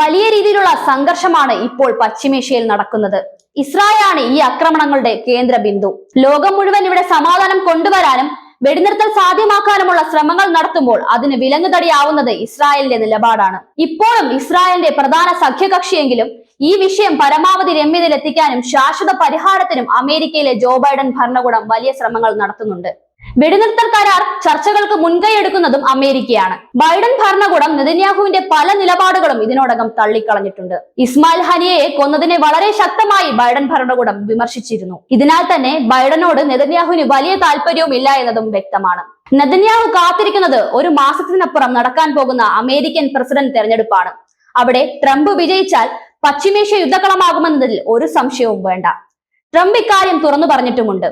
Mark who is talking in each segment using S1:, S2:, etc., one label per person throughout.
S1: വലിയ രീതിയിലുള്ള സംഘർഷമാണ് ഇപ്പോൾ പശ്ചിമേഷ്യയിൽ നടക്കുന്നത്. ഇസ്രായേൽ ആണ് ഈ ആക്രമണങ്ങളുടെ കേന്ദ്ര ബിന്ദു ലോകം മുഴുവൻ ഇവിടെ സമാധാനം കൊണ്ടുവരാനും വെടിനിർത്തൽ സാധ്യമാക്കാനുമുള്ള ശ്രമങ്ങൾ നടത്തുമ്പോൾ അതിന് വിലങ്ങുതടിയാവുന്നത് ഇസ്രായേലിന്റെ നിലപാടാണ്. ഇപ്പോഴും ഇസ്രായേലിന്റെ പ്രധാന സഖ്യകക്ഷിയെങ്കിലും ഈ വിഷയം പരമാവധി രമ്യതയിലെത്തിക്കാനും ശാശ്വത പരിഹാരത്തിനും അമേരിക്കയിലെ ജോ ബൈഡൻ ഭരണകൂടം വലിയ ശ്രമങ്ങൾ നടത്തുന്നുണ്ട്. വെടിനിർത്തൽ കരാർ ചർച്ചകൾക്ക് മുൻകൈ എടുക്കുന്നതും അമേരിക്കയാണ്. ബൈഡൻ ഭരണകൂടം നെതന്യാഹുവിന്റെ പല നിലപാടുകളും ഇതിനോടകം തള്ളിക്കളഞ്ഞിട്ടുണ്ട്. ഇസ്മായിൽ ഹനിയയെ കൊന്നതിനെ വളരെ ശക്തമായി ബൈഡൻ ഭരണകൂടം വിമർശിച്ചിരുന്നു. ഇതിനാൽ തന്നെ ബൈഡനോട് നെതന്യാഹുവിന് വലിയ താല്പര്യവും ഇല്ല എന്നതും വ്യക്തമാണ്. നെതന്യാഹു കാത്തിരിക്കുന്നത് ഒരു മാസത്തിനപ്പുറം നടക്കാൻ പോകുന്ന അമേരിക്കൻ പ്രസിഡന്റ് തെരഞ്ഞെടുപ്പാണ്. അവിടെ ട്രംപ് വിജയിച്ചാൽ പശ്ചിമേഷ്യ യുദ്ധക്കളമാകുമെന്നതിൽ ഒരു സംശയവും വേണ്ട. ട്രംപ് ഇക്കാര്യം തുറന്നു പറഞ്ഞിട്ടുമുണ്ട്.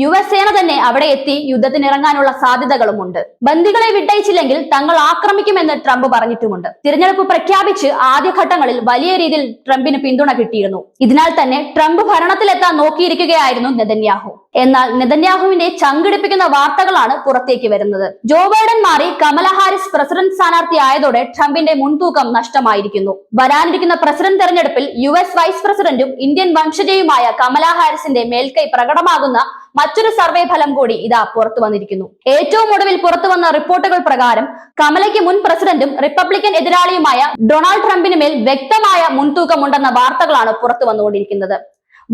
S1: യു എസ് സേന തന്നെ അവിടെ എത്തി യുദ്ധത്തിനിറങ്ങാനുള്ള സാധ്യതകളുമുണ്ട്. ബന്ദികളെ വിട്ടയച്ചില്ലെങ്കിൽ തങ്ങൾ ആക്രമിക്കുമെന്ന് ട്രംപ് പറഞ്ഞിട്ടുമുണ്ട്. തിരഞ്ഞെടുപ്പ് പ്രഖ്യാപിച്ച് ആദ്യഘട്ടങ്ങളിൽ വലിയ രീതിയിൽ ട്രംപിന് പിന്തുണ കിട്ടിയിരുന്നു. ഇതിനാൽ തന്നെ ട്രംപ് ഭരണത്തിലെത്താൻ നോക്കിയിരിക്കുകയായിരുന്നു നെതന്യാഹു. എന്നാൽ നെതന്യാഹുവിന്റെ ചങ്കിടിപ്പിക്കുന്ന വാർത്തകളാണ് പുറത്തേക്ക് വരുന്നത്. ജോ ബൈഡൻ മാറി കമല ഹാരിസ് പ്രസിഡന്റ് സ്ഥാനാർത്ഥി ആയതോടെ ട്രംപിന്റെ മുൻതൂക്കം നഷ്ടമായിരിക്കുന്നു. വരാനിരിക്കുന്ന പ്രസിഡന്റ് തെരഞ്ഞെടുപ്പിൽ യു എസ് വൈസ് പ്രസിഡന്റും ഇന്ത്യൻ വംശജയുമായ കമല ഹാരിസിന്റെ മേൽക്കൈ പ്രകടമാകുന്ന മറ്റൊരു സർവേ ഫലം കൂടി ഇതാ പുറത്തു വന്നിരിക്കുന്നു. ഏറ്റവും ഒടുവിൽ പുറത്തു വന്ന റിപ്പോർട്ടുകൾ പ്രകാരം കമലയ്ക്ക് മുൻ പ്രസിഡന്റും റിപ്പബ്ലിക്കൻ എതിരാളിയുമായ ഡൊണാൾഡ് ട്രംപിന് മേൽ വ്യക്തമായ മുൻതൂക്കമുണ്ടെന്ന വാർത്തകളാണ് പുറത്തു വന്നുകൊണ്ടിരിക്കുന്നത്.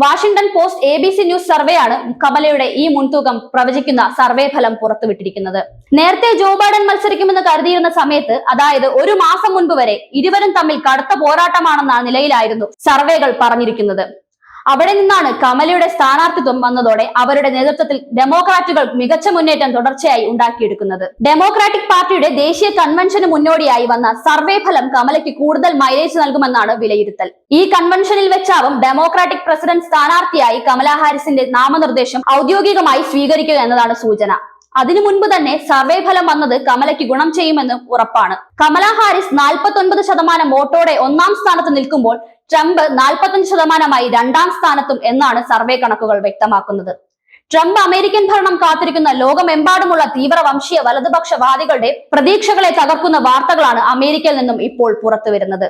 S1: Washington Post A B C News സർവേയാണ് കമലയുടെ ഈ മുൻതൂക്കം പ്രവചിക്കുന്ന സർവേ ഫലം പുറത്തുവിട്ടിരിക്കുന്നത്. നേരത്തെ ജോ ബൈഡൻ മത്സരിക്കുമെന്ന് കരുതിയിരുന്ന സമയത്ത് അതായത് ഒരു മാസം മുൻപ് വരെ ഇരുവരും തമ്മിൽ കടുത്ത പോരാട്ടമാണെന്ന നിലയിലായിരുന്നു സർവേകൾ പറഞ്ഞിരിക്കുന്നത്. അവിടെ നിന്നാണ് കമലയുടെ സ്ഥാനാർത്ഥിത്വം വന്നതോടെ അവരുടെ നേതൃത്വത്തിൽ ഡെമോക്രാറ്റുകൾ മികച്ച മുന്നേറ്റം തുടർച്ചയായി ഉണ്ടാക്കിയെടുക്കുന്നത്. ഡെമോക്രാറ്റിക് പാർട്ടിയുടെ ദേശീയ കൺവെൻഷന് മുന്നോടിയായി വന്ന സർവേ ഫലം കമലയ്ക്ക് കൂടുതൽ മൈലേജ് നൽകുമെന്നാണ് വിലയിരുത്തൽ. ഈ കൺവെൻഷനിൽ വെച്ചാവും ഡെമോക്രാറ്റിക് പ്രസിഡന്റ് സ്ഥാനാർത്ഥിയായി കമലാ ഹാരിസിന്റെ നാമനിർദ്ദേശം ഔദ്യോഗികമായി സ്വീകരിക്കുക എന്നതാണ് സൂചന. അതിനു മുൻപ് തന്നെ സർവേ ഫലം വന്നത് കമലയ്ക്ക് ഗുണം ചെയ്യുമെന്ന് ഉറപ്പാണ്. കമല ഹാരിസ് നാൽപ്പത്തി ഒൻപത് ശതമാനം വോട്ടോടെ ഒന്നാം സ്ഥാനത്ത് നിൽക്കുമ്പോൾ ട്രംപ് നാൽപ്പത്തഞ്ച് ശതമാനമായി രണ്ടാം സ്ഥാനത്തും എന്നാണ് സർവേ കണക്കുകൾ വ്യക്തമാക്കുന്നത്. ട്രംപ് അമേരിക്കൻ ഭരണം കാത്തിരിക്കുന്ന ലോകമെമ്പാടുമുള്ള തീവ്ര വംശീയ വലതുപക്ഷവാദികളുടെ പ്രതീക്ഷകളെ തകർക്കുന്ന വാർത്തകളാണ് അമേരിക്കയിൽ നിന്നും ഇപ്പോൾ പുറത്തു വരുന്നത്